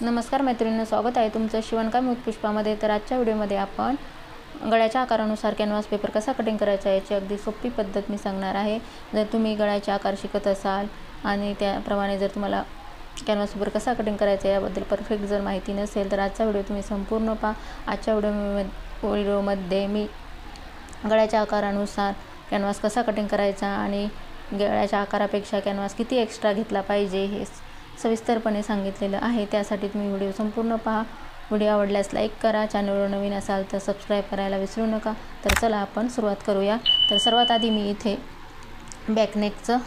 नमस्कार मैत्रिणींना स्वागत आहे तुमचं शिवणकाम उत्पुष्पामध्ये तर आजच्या व्हिडिओमध्ये आपण गळ्याच्या आकारानुसार कॅनव्हास पेपर कसा कटिंग करायचा याची अगदी सोपी पद्धत मी सांगणार आहे. जर तुम्ही गळ्याचे आकार शिकत असाल आणि त्याप्रमाणे जर तुम्हाला कॅनव्हास पेपर कसा कटिंग करायचा याबद्दल परफेक्ट जर माहिती नसेल तर आजचा व्हिडिओ तुम्ही संपूर्ण पहा. आजच्या व्हिडिओ व्हिडिओमध्ये मी गळ्याच्या आकारानुसार कॅनव्हास कसा कटिंग करायचा आणि गळ्याच्या आकारापेक्षा कॅनव्हास किती एक्स्ट्रा घेतला पाहिजे हे सविस्तरपणे सांगितलेलं आहे. त्यासाठी तुम्ही व्हिडिओ संपूर्ण पहा. व्हिडिओ आवडल्यास लाईक करा. चॅनलवर नवीन असाल तर सबस्क्राईब करायला विसरू नका. तर चला आपण सुरुवात करूया. तर सर्वात आधी मी इथे बॅकनेकचं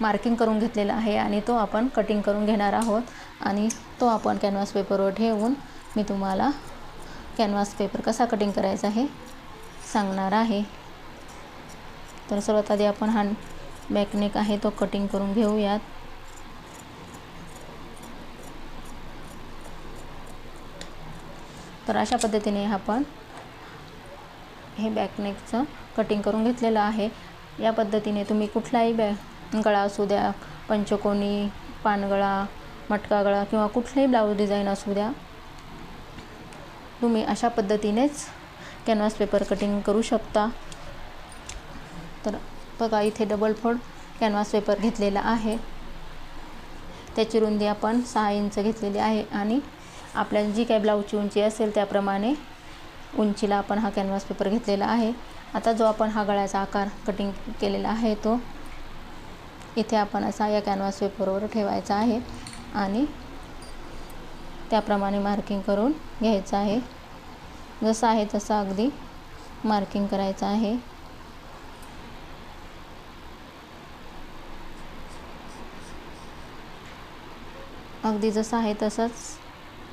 मार्किंग करून घेतलेलं आहे आणि तो आपण कटिंग करून घेणार आहोत. आणि तो आपण कॅनव्हास पेपरवर ठेवून मी तुम्हाला कॅनव्हास पेपर कसा कटिंग करायचा हे सांगणार आहे. तर सर्वात आधी आपण हा बॅकनेक आहे तो कटिंग करून घेऊयात. तर अशा पद्धतीने आपण हे बॅकनेकचं कटिंग करून घेतलेलं आहे. या पद्धतीने तुम्ही कुठलाही बॅ गळा असू द्या पंचकोनी पानगळा मटका गळा किंवा कुठलाही ब्लाऊज डिझाईन असू द्या तुम्ही अशा पद्धतीनेच कॅनव्हास पेपर कटिंग करू शकता. तर बघा इथे डबल फोल्ड कॅनव्हास पेपर घेतलेला आहे. त्याची रुंदी आपण सहा इंच घेतलेली आहे आणि आपल्या जी काही ब्लाऊजची उंची असेल त्याप्रमाणे उंचीला आपण हा कॅनव्हास पेपर घेतलेला आहे. आता जो आपण हा गळ्याचा आकार कटिंग केलेला आहे तो इथे आपण असा या कॅनव्हास पेपरवर ठेवायचा आहे आणि त्याप्रमाणे मार्किंग करून घ्यायचं आहे. जसं आहे तसं अगदी मार्किंग करायचं आहे. अगदी जसं आहे तसंच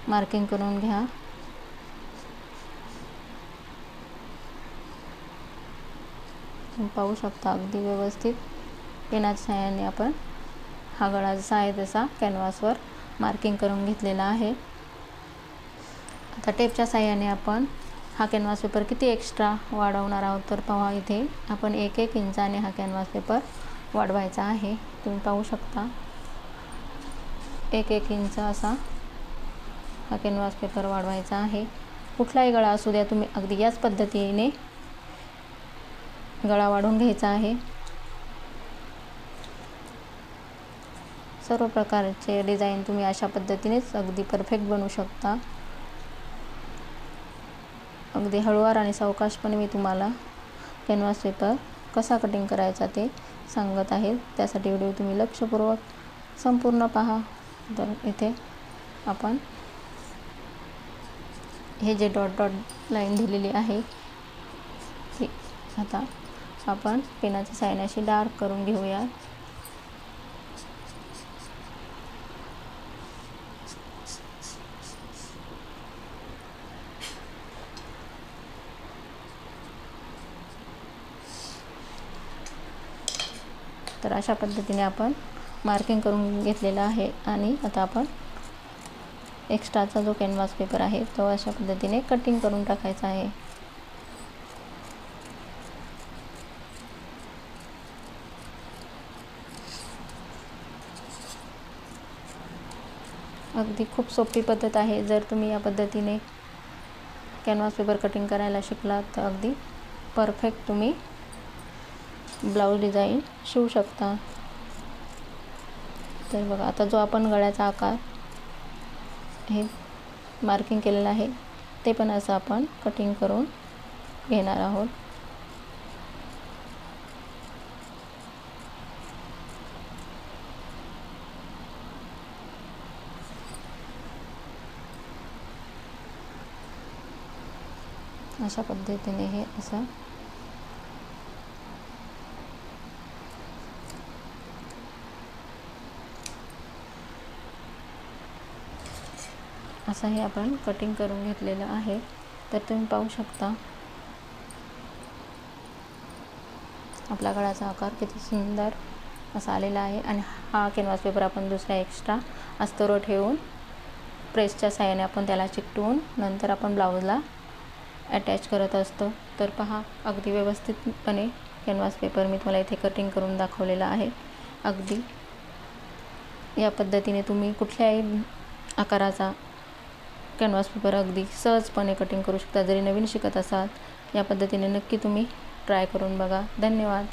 मार्किंग करून घ्या. पाहू शकता अगदी व्यवस्थित. पेनाच्या सहाय्याने आपण हा गळा जसा आहे तसा कॅनव्हासवर मार्किंग करून घेतलेला आहे. आता टेपच्या साह्याने आपण हा कॅनव्हास पेपर किती एक्स्ट्रा वाढवणार आहोत तर पहा इथे आपण एक एक इंचाने हा कॅनव्हास पेपर वाढवायचा आहे. तुम्ही पाहू शकता. एक एक इंच असा हा कॅनव्हास पेपर वाढवायचा आहे. कुठलाही गळा असू द्या तुम्ही अगदी याच पद्धतीने गळा वाढवून घ्यायचा आहे. सर्व प्रकारचे डिझाईन तुम्ही अशा पद्धतीनेच अगदी परफेक्ट बनवू शकता. अगदी हळूवार आणि सावकाशपणे मी तुम्हाला कॅनव्हास पेपर कसा कटिंग करायचा ते सांगत आहे. त्यासाठी व्हिडिओ तुम्ही लक्षपूर्वक संपूर्ण पहा. तर इथे आपण हे जे डॉट डॉट लाईन दिलेली आहे ती आता आपण पेनाच्या सायनाशी डार्क करून घेऊया. तर अशा पद्धतीने आपण मार्किंग करून घेतलेलं आहे आणि आता आपण एक्स्ट्राचा जो कॅनव्हास पेपर आहे तो अशा पद्धतीने कटिंग करून टाकायचा आहे. अगदी खूप सोपी पद्धत आहे. जर तुम्ही या पद्धतीने कॅनव्हास पेपर कटिंग करायला शिकलात तर अगदी परफेक्ट तुम्ही ब्लाऊज डिझाईन शिवू शकता. तर बघा आता जो आपण गळ्याचा आकार हे मार्किंग केलेलं आहे. ते पण असं आपण कटिंग करून घेणार आहोत. अशा पद्धतीने हे असं असं हे आपण कटिंग करून घेतलेलं आहे. तर तुम्ही पाहू शकता. आपला गळाचा आकार किती सुंदर असा आलेला आहे. आणि हा कॅनव्हास पेपर आपण दुसरा एक्स्ट्रा अस्तरो ठेवून प्रेसच्या साह्याने आपण त्याला चिकटवून नंतर आपण ब्लाऊजला अटॅच करत असतो. तर पहा अगदी व्यवस्थितपणे कॅनव्हास पेपर मी तुम्हाला इथे कटिंग करून दाखवलेला आहे. अगदी या पद्धतीने तुम्ही कुठल्याही आकाराचा कॅनव्हास पेपर अगदी सहजपणे कटिंग करू शकता. जरी नवीन शिकत असाल या पद्धतीने नक्की तुम्ही ट्राय करून बघा. धन्यवाद.